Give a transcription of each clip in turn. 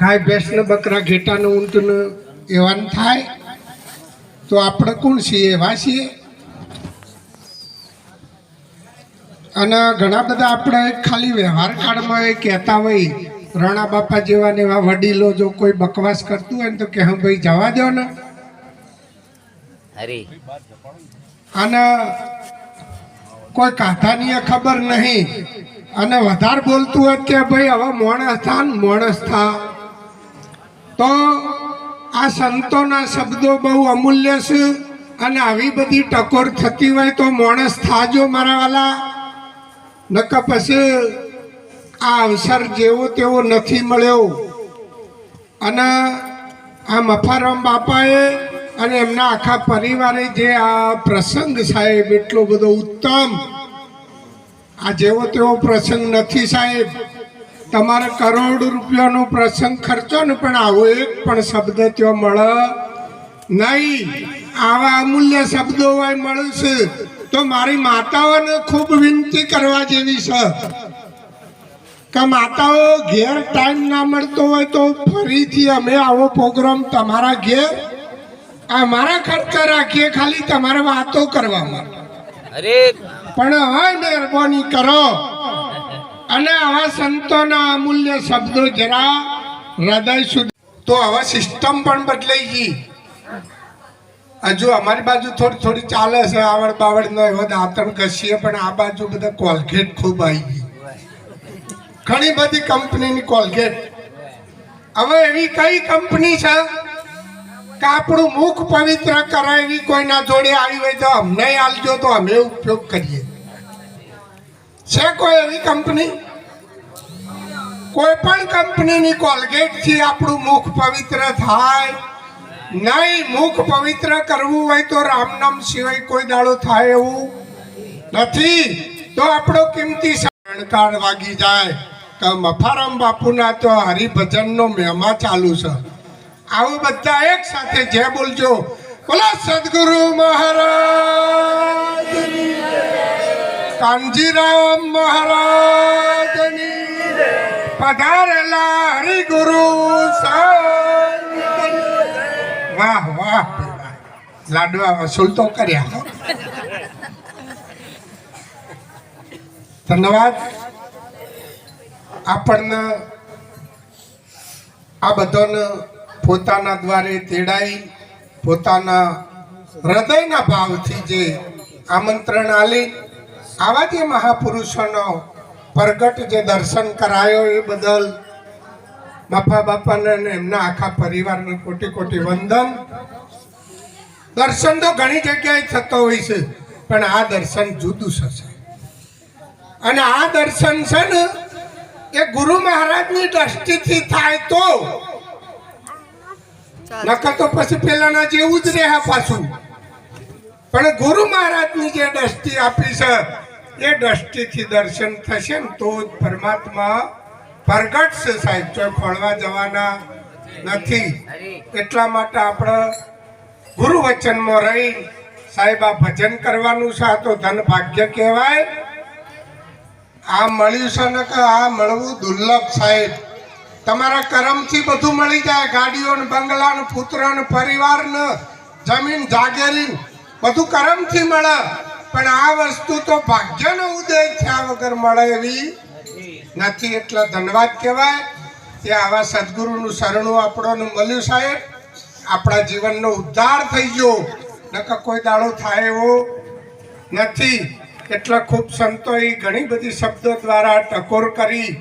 ગાય ભેંસને બકરા ઘેટાને ઊંટને એવાનું થાય તો આપણે કોણ છીએ? એવા છીએ. અને ઘણા બધા આપણે ખાલી વ્યવહાર કાળમાં એ કહેતા હોય રણા બાપા જેવા ને એવા વડીલો જો કોઈ બકવાસ કરતું હોય ને તો કે હા ભાઈ જવા દો ને. અને કોઈ કાથાની ખબર નહીં. અને વધારે બોલતું હોય કે ભાઈ હવે મોણસ થા મોણસ થા. તો આ સંતોના શબ્દો બહુ અમૂલ્ય છે અને આવી બધી ટકોર થતી હોય તો માણસ થાજો મારા વાલા નક પછી આ અવસર જેવો તેવો નથી મળ્યો. અને આ મફારામ બાપાએ અને એમના આખા પરિવારે જે આ પ્રસંગ સાહેબ એટલો બધો ઉત્તમ. આ જેવો તેવો પ્રસંગ નથી સાહેબ. તમારે કરોડ રૂપિયાનો પ્રસંગ ખર્ચો ને પણ આવો એક પણ શબ્દ ત્યાં મળે નહીં. આવા અમૂલ્ય શબ્દો હોય મળશે. તો મારી માતાઓને ખૂબ વિનંતી કરવા જેવી છે. કે માતાઓ ઘેર ટાઈમ ના મળતો હોય તો ફરીથી અમે આવો પ્રોગ્રામ તમારા ઘેર. અમારા ખર્ચા રાખીએ ખાલી તમારે વાતો કરવામાં પણ હવે મહેરબાની કરો. અને આવા સંતોના અમૂલ્ય શબ્દો જરા હૃદય સુધી તો હવે સિસ્ટમ પણ બદલાઈ ગઈ. હજુ અમારી બાજુ થોડી થોડી ચાલે છે આવડ બાવડ નો એવો દાંતણ ઘસીએ, પણ આ બાજુ બધા કોલગેટ ખૂબ આવી ગઈ. ઘણી બધી કંપનીની કોલગેટ. હવે એવી કઈ કંપની છે કે આપણું મુખ પવિત્ર કરે એવી કોઈના જોડે આવી હોય તો અમને આલજો, તો અમે ઉપયોગ કરીએ. છે કોઈ એવી કંપની? કોઈ પણ કંપનીની કોલગેટથી આપણું મુખ પવિત્ર થાય, નહીં મુખ પવિત્ર કરવું હોય તો રામનામ સિવાય કોઈ દાડો થાય એવું નથી. તો આપણો કિંમતી શરણકાર વાગી જાય. કે મફારામ બાપુના તો હરિભજનનો મહેમા ચાલુ છે. આવું બધા એક સાથે જે બોલજો. બોલો, સદગુરુ મહારાજ. કાનજીરામ મહારાજની પધારેલા હરિગુરુ. વાહ વાહ લાડવા વસૂલ તો કર્યા. ધન્યવાદ આપણને આ બધાને પોતાના દ્વારે તેડાઈ, પોતાના હૃદયના ભાવથી જે આમંત્રણ આલી આવા જે મહાપુરુષોનો પ્રગટ જે દર્શન કરાયો એ બદલ બાપા બાપાને એમના આખા પરિવારને કોટી કોટી વંદન. દર્શન તો ઘણી જગ્યાએ થતો હોય છે પણ આ દર્શન જુદું થશે. અને આ દર્શન છે ને એ ગુરુ મહારાજની દ્રષ્ટિથી થાય તો નકર તો પછી પેલાના જેવું જ રહે પાછું. પણ ગુરુ મહારાજની જે દ્રષ્ટિ આપી છે એ દ્રષ્ટિથી દર્શન થશે ને તો જ પરમાત્મા પ્રગટશે સાહેબ. જો ખોળવા જવાના નથી, એટલા માટે આપણે ગુરુ વચનમાં રહી સાહેબ આ ભજન કરવાનું છે. આ તો ધન ભાગ્ય કહેવાય. આ મળ્યું છે ને કે આ મળવું દુર્લભ સાહેબ. તમારા કરમથી બધું મળી જાય. ગાડીઓ ને બંગલા ને પુત્ર ને પરિવાર ને જમીન જાગેરી બધું કરમથી મળે. પણ આ વસ્તુ તો ભાગ્યનો ઉદય થયા વગર મળે એવી નથી. એટલે ધન્યવાદ કહેવાય કે આવા સદગુરુનું શરણું આપણોને મળ્યું સાહેબ. આપણા જીવનનો ઉદ્ધાર થઈ ગયો. નકર કોઈ દાડો થાય એવો નથી. એટલે ખૂબ સંતોએ ઘણી બધી શબ્દો દ્વારા ટકોર કરી.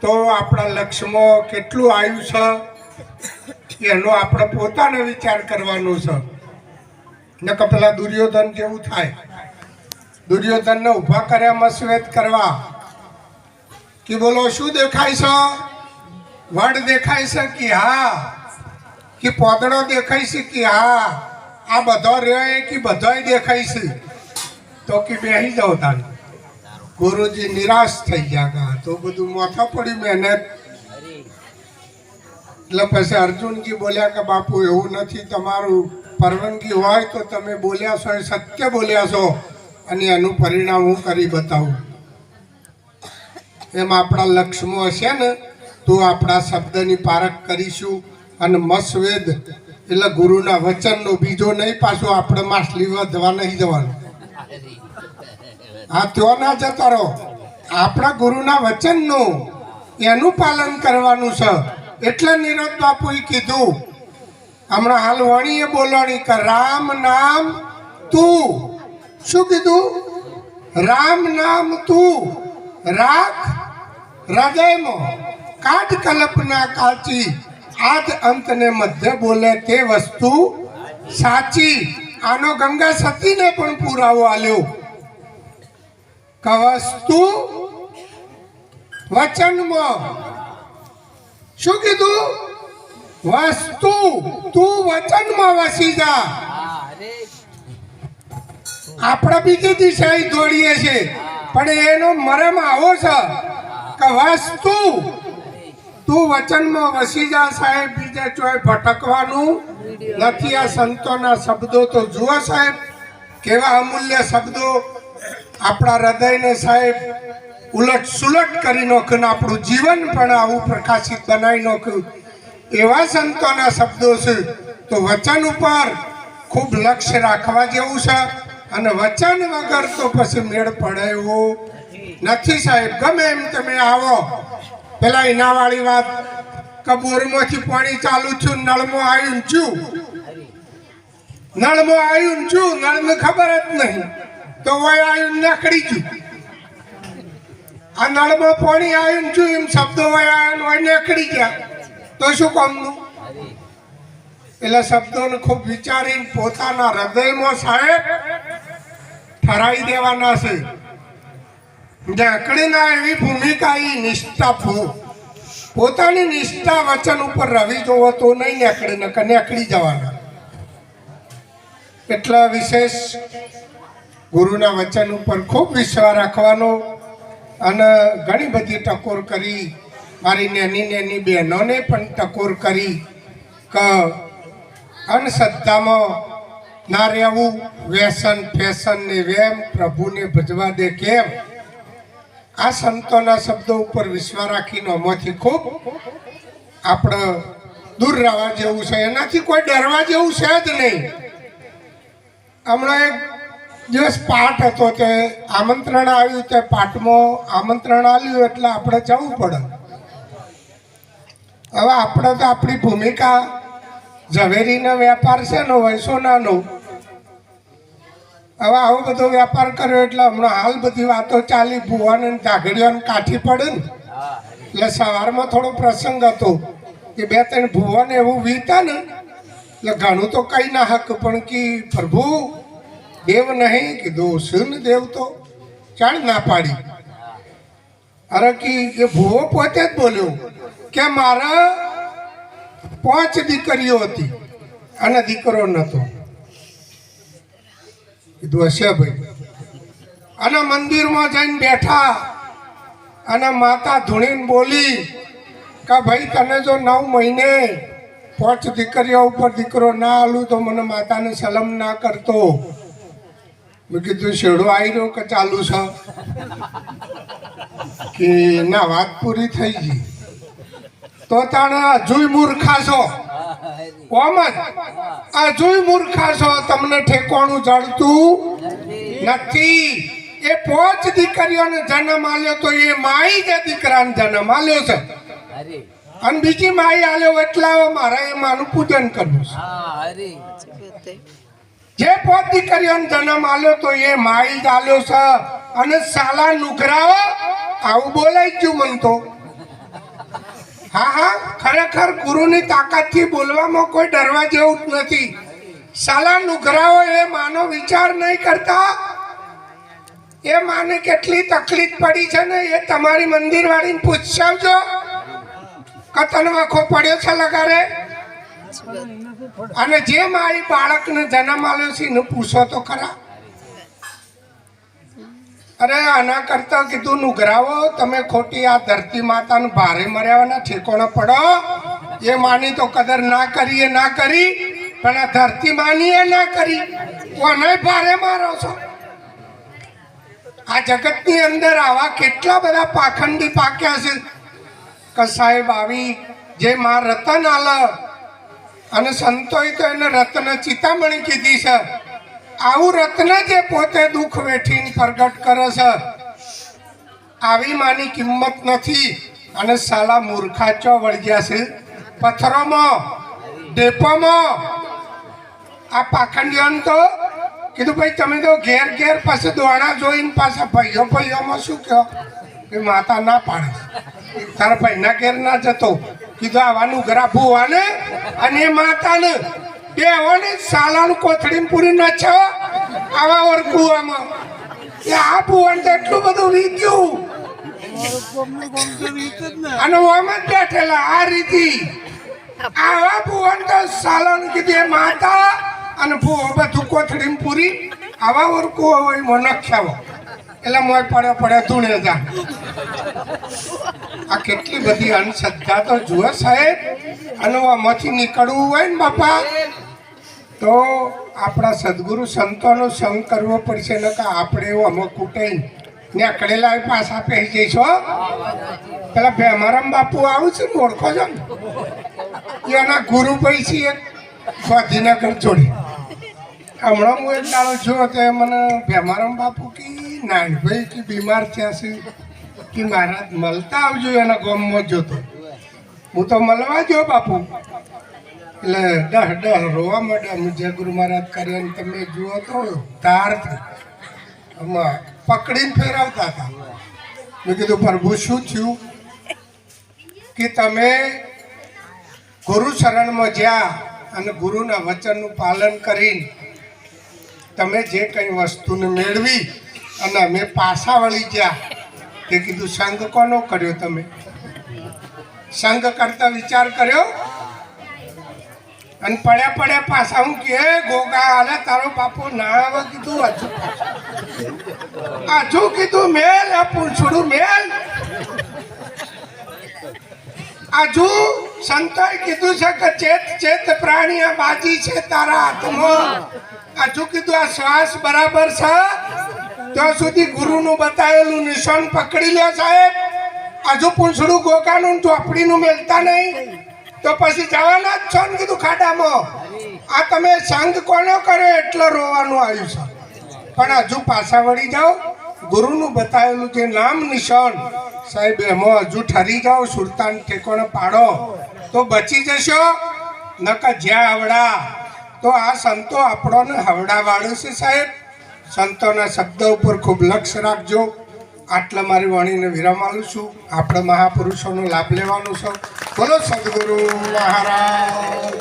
તો આપણા લક્ષ્યમાં કેટલું આવ્યું છે, એનો આપણે પોતાનો વિચાર કરવાનો છે. નકર પેલા દુર્યોધન જેવું થાય. દુર્યોધનને ઊભા કર્યા મસવેદ કરવા. કે બોલો, શું દેખાય છે? વડ દેખાય છે કે હા? કે પોદડો દેખાય છે કે હા? આ બધો રહ્યો કે બધોય દેખાય છે? તો કે બેસી જાઓ તારે ગુરુજી નિરાશ થઈ ગયા કા તો બધું માથા પડ્યું મહેનત. એટલે પછી અર્જુનજી બોલ્યા કે, બાપુ, એવું નથી. તમારું પરવાનગી હોય તો તમે બોલ્યા છો, એ સત્ય બોલ્યા છો. અને એનું પરિણામ હું કરી બતાવું. એમ આપણા લક્ષ્મો હશે ને, તો આપણા શબ્દની પારખ કરીશું અને મસવેદ, એટલે ગુરુના વચનનો બીજો નહીં પાછું આપણે માછલી વધવા નહીં જવાનું. હા ત્યો ના જતા રહો. આપણા ગુરુના વચનનું એનું પાલન કરવાનું છે. એટલે નિરોધ બાપુએ કીધું, હમણાં હાલ વણીએ બોલવાની કે રામ નામ તું. શું કીધું? રામ નામ તું. રાખ હૃદયમાં કાટ કલ્પના કાચી. આદ અંતને મધ્ય બોલે તે વસ્તુ સાચી. આનો ગંગા સતીને પણ પુરાવો આલ્યો. કવસ્તુ વસ્તુ વચનમાં. શું કીધું? વસ્તુ. તું વચનમાં વસી જા. આપણે બીજી દિશાએ દોડીએ છીએ પણ એનો મરમ આવો છે કે વાસ્તુ તું વચનમાં વસી જા સાહેબ, બીજે ચોય ભટકવાનું નથી. આ સંતોના શબ્દો તો જુઓ સાહેબ, કેવા અમૂલ્ય શબ્દો આપણા હૃદયને સાહેબ ઉલટ સુલટ કરી નાખ્યું આપણું જીવન પણ આવું પ્રકાશિત બનાવી નાખ્યું. એવા સંતોના શબ્દો છે. તો વચન ઉપર ખૂબ લક્ષ્ય રાખવા જેવું છે. અને વચન વગર તો પછી મેળ પડે એવો નથી સાહેબ. ગમે એમ તમે આવો. પેલા એનાવાળી વાત કબૂરમાંથી પાણી ચાલુ છું નળમાં આવ્યું છું નળમાં આવ્યું છું નળને ખબર જ નહીં. તો વય આવ્યું નકળી ગયું. આ નળમાં પાણી આવ્યું છું એમ શબ્દો વય આવ્યા ને વય નીકળી ગયા. તો શું કામનું? એટલે શબ્દોને ખૂબ વિચારીને પોતાના હૃદયમાં સાહેબ ઠરાઈ દેવાના છે. ઝાંકડીના એવી ભૂમિકા એ નિષ્ઠા પોતાની નિષ્ઠા વચન ઉપર રવિ જોવો તો નહીં નીકળે ને નીકળી જવાના. એટલા વિશેષ ગુરુના વચન ઉપર ખૂબ વિશ્વાસ રાખવાનો અને ઘણી બધી ટકોર કરી. મારી નેની નેની બહેનોને પણ ટકોર કરી. કે અંધશ્રદ્ધામાં ના રહેવું ફેશન ને વેમ પ્રભુને ભજવા દે કેમ? આ સંતોના શબ્દો ઉપર વિશ્વાસ રાખીને અમાથી ખૂબ આપણે દૂર રહેવા જેવું છે. એનાથી કોઈ ડરવા જેવું છે જ નહીં. હમણાં એક દિવસ પાઠ હતો તે આમંત્રણ આવ્યું, તે પાઠમાં આમંત્રણ આવ્યું એટલે આપણે જવું પડે. હવે આપણે તો આપણી ભૂમિકા ઝવેરીનો વેપાર છે ને વૈસોનાનો હવે આવો બધો વેપાર કર્યો એટલે હમણાં હાલ બધી વાતો ચાલી, ભુવાને ને ધાગડીઓને કાઠી પડે ને. એટલે સવારમાં થોડો પ્રસંગ હતો કે બે ત્રણ ભુવાને એવું વીતા ને, એટલે ઘણું તો કઈ ના હક, પણ કે પ્રભુ, દેવ નહીં, કીધું શું દેવ તો ચાણ ના પાડી. અરે કે એ ભુવો પોતે જ બોલ્યો કે મારા પાંચ દીકરીઓ હતી અને દીકરો નતો કીધું હશે ભાઈ. અને મંદિરમાં જઈને બેઠા અને માતા ધૂણીને બોલી કે ભાઈ તને જો નવ મહિને પાંચ દીકરીઓ ઉપર દીકરો ના આલું તો મને માતાને સલમ ના કરતો. મેં કીધું શેડો આવી રહ્યો કે ચાલુ છે? કે ના, વાત પૂરી થઈ ગઈ. તો તાણે હજુય મૂર્ખા છો. જ. હજુય મૂર્ખા છો તમને ઠેકોણું જડતું નથી. એ પોચ દીકરીઓને જન્મ આલ્યો તો એ માઈ જે દીકરાને જન્મ આલ્યો છે. અને બીજી માઈ આલ્યો એટલા મારા એ માનું પૂજન કરવું છે. જે પોત દીકરીઓને જન્મ આલ્યો તો એ માઈ જ આલ્યો છે. અને સાલા નુકરાઓ આવું બોલાઈ ગયું મન તો. હા હા, ખરેખર ગુરુની તાકાતથી બોલવામાં કોઈ ડરવા જેવું નથી. સાલા નુઘરાઓ, એ માનો વિચાર નહીં કરતા. એ માને કેટલી તકલીફ પડી છે ને, એ તમારી મંદિર વાળીને પૂછાવજો કતન વાંખો પડ્યો છે લગારે અને જે મારી બાળકને જન્મ આવ્યો છે, એને પૂછો તો ખરા. અરે, આના કરતા કીધું નુગરાવો તમે ખોટી આ ધરતી માતાનું ભારે મર્યાવાના ઠેકોણા પડો. એ માની તો કદર ના કરી, એ ના કરી, પણ આ ધરતી માની એ ના કરી. કોને ભારે મારો છો? આ જગતની અંદર આવા કેટલા બધા પાખંડી પાક્યા છે કે સાહેબ, આવી જે માં રતન આલ અને સંતોએ તો એને રત્ન ચિતામણી કીધી છે. આવું રત્ન જે પોતે દુઃખ વેઠીને પ્રગટ કરે છે, આવી માની કિંમત નથી. અને સાલા મૂર્ખા ચો વળગ્યા છે? પથ્થરોમાં? ડેપોમાં આ પાખંડિયાને તો કીધું, ભાઈ, તમે તો ઘેર ઘેર પાસે દોણા જોઈને પાછા ભાઈઓ ભાઈઓમાં શું કહો? કે માતા ના પાડે તારા ભાઈના ઘેર ના જતો. કીધું, આવાનું ઘરા ભૂવાને અને એ માતાને. બે હોને સાલાનું કોથળીમાં પૂરી ન છો આવા ઓર કુવામાં. એ આ ભુવન તો એટલું બધું રીત્યું અને ઓમ બેઠેલા આ રીતિ. આવા ભુવન તો સાલાનું કીધું માતા, અને ભૂ બધું કોથળીમાં પૂરી, આવા ઓર કુવા હોય મને ખ્યાવો એટલે મોય પડે પડે ધૂણે જા. આ કેટલી બધી અંધશ્રદ્ધા તો જુઓ સાહેબ. અને આમાંથી નીકળવું હોય ને બાપા તો આપણા સદગુરુ સંતોનો સંગ કરવો પડશે, ને કે આપણે એવું અમુક કૂટે નીકળેલા હોય પાછા પહેરી જઈશો પેલા ભેમારામ બાપુ આવું છે ને ઓળખો છો ને? એના ગુરુ પૈસી એક ગાંધીનગર જોડે. હમણાં હું એક દાડો છું તો મને ભેમારામ બાપુ કે, નાનભાઈ કે બીમાર થયા છે, કે મહારાજ મળતા આવજો એના ગામમાં જોતો. હું તો મળવા જો બાપુ. એટલે ડહ ડહ રોવા માંડ્યા મુજે ગુરુ મહારાજ કરીને તમે જુઓ તો તાર આમાં પકડીને ફેરવતા હતા. મેં કીધું, પ્રભુ, શું થયું? કે તમે ગુરુ શરણમાં જ્યાં અને ગુરુના વચનનું પાલન કરીને તમે જે કંઈ વસ્તુને મેળવી અને અમે પાછા વળી ગયા, તે કીધું સંઘ કોનો કર્યો તમે? સંઘ કરતા વિચાર કર્યો? અને પડ્યા પડ્યા પાછા હું કે ગોગા હાલે તારો બાપુ ના આવે કીધું હજુ. હજુ કીધું, મેલ પૂંછડું મેલ. હજુ સંતોએ કીધું છે કે, ચેત ચેત પ્રાણી, આ બાજી છે તારા હાથમાં. હજુ કીધું, આ શ્વાસ બરાબર છે? ત્યાં સુધી ગુરુનું બતાવેલું નિશાન પકડી લો સાહેબ. હજુ પૂંછડું ગોગાનું ચોપડીનું મેલતા નહીં. તો પછી જવાના જ છો ને કીધું ખાડામાં. આ તમે સંગ કોનો કર્યો? એટલો રોવાનું આવ્યું છે. પણ હજુ પાછા વળી જાઓ. ગુરુનું બતાવેલું જે નામ નિશાન, સાહેબ, એમાં હજુ ઠરી જાઓ, સુલતાન ઠેકોને પાડો. તો બચી જશો નકા જ્યાં હવડા તો આ સંતો આપણોને હવડાવાળો છે, સાહેબ. સંતોના શબ્દ ઉપર ખૂબ લક્ષ્ય રાખજો. આટલા મારી વાણીને વિરામ આવું છું. આપણે મહાપુરુષોનો લાભ લેવાનો છે. બોલો સદગુરુ મહારાજ.